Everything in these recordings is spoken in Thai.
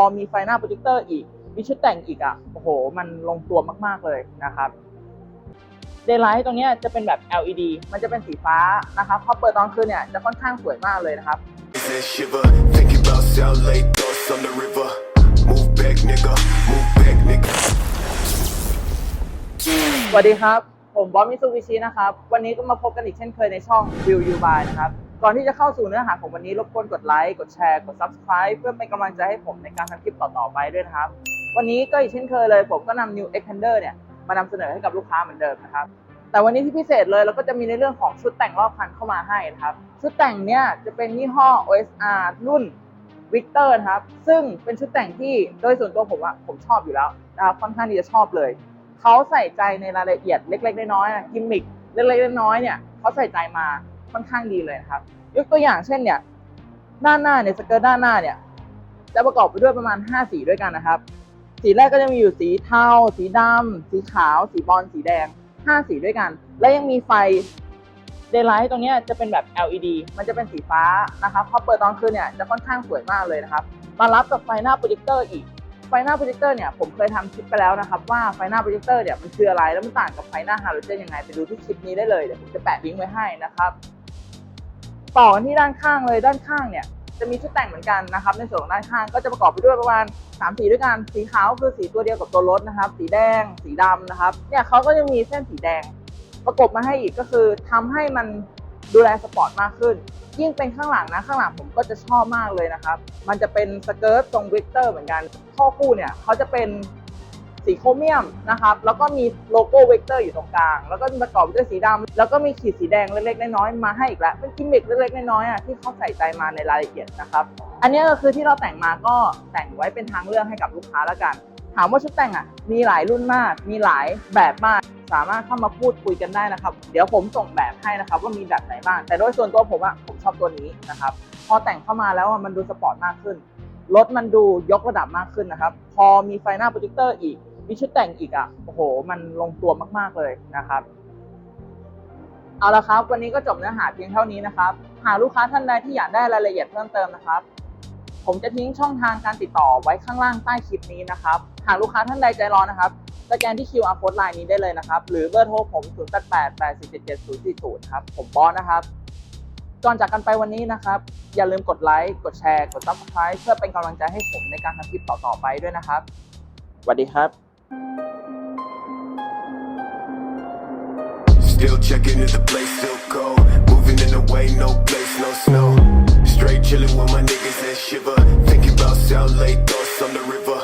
พอมีไฟหน้าโปรเจคเตอร์อีก มีชุดแต่งอีกอะ โอ้โห มันลงตัวมากๆเลยนะครับเดย์ไลท์ตรงเนี้ยจะเป็นแบบ LED มันจะเป็นสีฟ้านะครับพอเปิดตอนคืนเนี่ยจะค่อนข้างสวยมากเลยนะครับ and shiver. Thinking about South Lake, thoughts on the river. Move back, nigga. Move back, nigga. สวัสดีครับ ผมบอสมิซูบิชินะครับ วันนี้ก็มาพบกันอีกเช่นเคยในช่อง View You By นะครับ ก่อนที่จะเข้าสู่เนื้อหาของวันนี้รบกวนกดไลค์ กดแชร์ กด Subscribe เพื่อเป็นกำลังใจให้ผมในการทำคลิปต่อ ๆ ไปด้วยนะครับ วันนี้ก็อีกเช่นเคยเลย ผมก็นำ New Expander เนี่ยมานำเสนอให้กับลูกค้าเหมือนเดิมนะครับ แต่วันนี้ที่พิเศษเลยเราก็จะมีในเรื่องของชุดแต่งรอบคันเข้ามาให้นะครับ ชุดแต่งเนี่ยจะเป็นยี่ห้อ OSR รุ่น Victor นะครับ ซึ่งเป็นชุดแต่งที่โดยส่วนตัวผมอะผมชอบอยู่แล้วนะครับค่อนข้างที่จะชอบเลย เขาใส่ใจในรายละเอียดเล็ก ๆ น้อยๆอะกิมมิคเล็กๆน้อยๆเนี่ยเขาใส่ใจมา ค่อนข้างดีเลยนะครับ ยกตัวอย่างเช่นเนี่ยด้านหน้าเนี่ยสเกิร์ตด้านหน้าเนี่ยจะประกอบไปด้วยประมาณ 5 สีด้วยกันนะครับ สีแรกก็จะมีอยู่สีเทา สีดำ สีขาว สีบอลสีแดง 5 สีด้วยกัน และยังมีไฟเดย์ไลท์ตรงนี้จะเป็นแบบ LED มันจะเป็นสีฟ้านะครับพอเปิดตอนคืนเนี่ยจะค่อนข้างสวยมากเลยนะครับ มารับกับไฟหน้าโปรเจคเตอร์อีก ไฟหน้าโปรเจคเตอร์เนี่ยผมเคยทำคลิปไปแล้วนะครับ ว่าไฟหน้าโปรเจคเตอร์เนี่ยมันคืออะไรแล้วมันต่างกับไฟหน้าฮาโลเจนยังไงไปดูที่คลิปนี้ได้เลยเดี๋ยวผมจะแปะลิงก์ไว้ให้นะครับ ต่อกันที่ด้านข้างเลยด้านข้างเนี่ยจะมีชุดแต่งเหมือนกันนะครับ ในส่วนของด้านข้างก็จะประกอบไปด้วยประมาณ3สีด้วยกันสีขาวคือสีตัวเดียวกับตัวรถนะครับ สีแดง สีดำนะครับเนี่ยเขาก็จะมีเส้นสีแดง ประกบมาให้อีกก็คือทำให้มันดูแลสปอร์ตมากขึ้น ยิ่งเป็นข้างหลังนะข้างหลังผมก็จะชอบมากเลยนะครับ มันจะเป็นสเกิร์ตทรงวิกเตอร์เหมือนกันข้อคู่เนี่ยเขาจะเป็น สีโครเมียมนะครับ แล้วก็มีโลโก้เวกเตอร์อยู่ตรงกลาง แล้วก็ประกอบไปด้วยสีดำแล้วก็มีขีดสีแดงเล็กๆน้อยๆมาให้อีกแล้ว เป็นกิมมิคเล็กๆน้อยๆอะที่เขาใส่ใจมาในรายละเอียดนะครับ อันนี้ก็คือที่เราแต่งมาก็แต่งไว้เป็นทางเลือกให้กับลูกค้าแล้วกัน ถามว่าชุดแต่งอะ มีหลายรุ่นมาก มีหลายแบบมากสามารถเข้ามาพูดคุยกันได้นะครับ เดี๋ยวผมส่งแบบให้นะครับว่ามีแบบไหนบ้าง แต่โดยส่วนตัวผมอะผมชอบตัวนี้นะครับ พอแต่งเข้ามาแล้วอะมันดูสปอร์ตมากขึ้น รถมันดูยกระดับมากขึ้นนะครับ พอมีไฟหน้าโปรเจคเตอร์อีก มีชุดแต่งอีกอะโอ้โห มันลงตัวมากๆเลยนะครับ เอาละครับ วันนี้ก็จบเนื้อหาเพียงเท่านี้นะครับ หากลูกค้าท่านใดที่อยากได้รายละเอียดเพิ่มเติมนะครับ ผมจะทิ้งช่องทางการติดต่อไว้ข้างล่างใต้คลิปนี้นะครับ หากลูกค้าท่านใดใจร้อนนะครับสแกนที่ QR code line นี้ได้เลยนะครับ หรือเบอร์โทรผม 0 8 8 8 4 7 7 0 4 0 ครับ ผมบอสนะครับ ก่อนจากกันไปวันนี้นะครับ อย่าลืมกดไลค์ กดแชร์ กด subscribe เพื่อเป็นกำลังใจให้ผมในการทำคลิปต่อๆไปด้วยนะครับ สวัสดีครับ Still checking if the place still cold. Moving in the way, no place, no snow. Straight chilling with my niggas and shiver. Thinking about South Lake, thoughts on the river.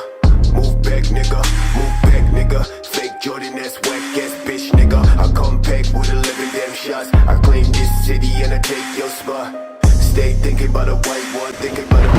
Move back, nigga. Move back, nigga. Fake Jordan, that's whack ass bitch, nigga. I come back with 11 damn shots. I claim this city and I take your spot. Stay thinking about a white one, thinking about a